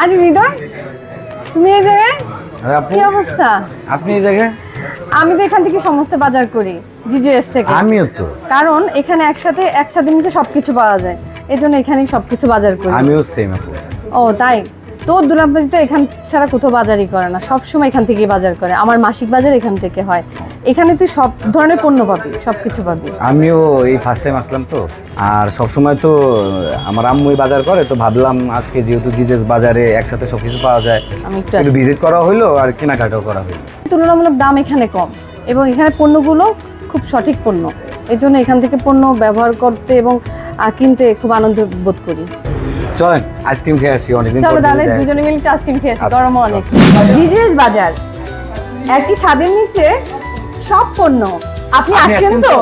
আরে হৃদয় তুমি এই জায়গায়? আরে কি অবস্থা? আপনি এই জায়গায়? আমি তো এখান থেকে সমস্ত বাজার করি জিজিএস থেকে। আমিও তো। কারণ এখানে একসাথে একসাথে নিচে সবকিছু পাওয়া যায়। এই জন্য এখানেই সবকিছু বাজার করি। আমিও সেম ও তাই? তো দুরাবাড়ি তো এখান ছাড়া কোথাও বাজারই করে না সব সময় এখান থেকেই বাজার করে। আমার মাসিক বাজার এখান থেকে হয়। এখানে তুই সব ধরনের পণ্য পাবি সব কিছু পাবি। আমিও এই ফার্স্ট টাইম আসলাম তো। আর সব সময় তো আমার আম্মুই বাজার করে তো ভাবলাম আজকে যেহেতু জিজেস বাজারে একসাথে সব কিছু পাওয়া যায় আমি একটু ভিজিট করা হইল আর কেনাকাটাও করা হলো তুলনামূলক দাম এখানে কম এবং এখানে পণ্যগুলো খুব সঠিক পণ্য। এই জন্য এখান থেকে পণ্য ব্যবহার করতে এবং কিনতে খুব আনন্দ বোধ করি। চলেন আইসক্রিম খেয়ে আসি অনেকদিন চলো তাহলে দুজনে মিলে আইসক্রিম খেয়ে আসি আচ্ছা, গরম অনেক। জিজিএস বাজার একই ছাদের নিচে সব পণ্য। আপনি আসছেন তো?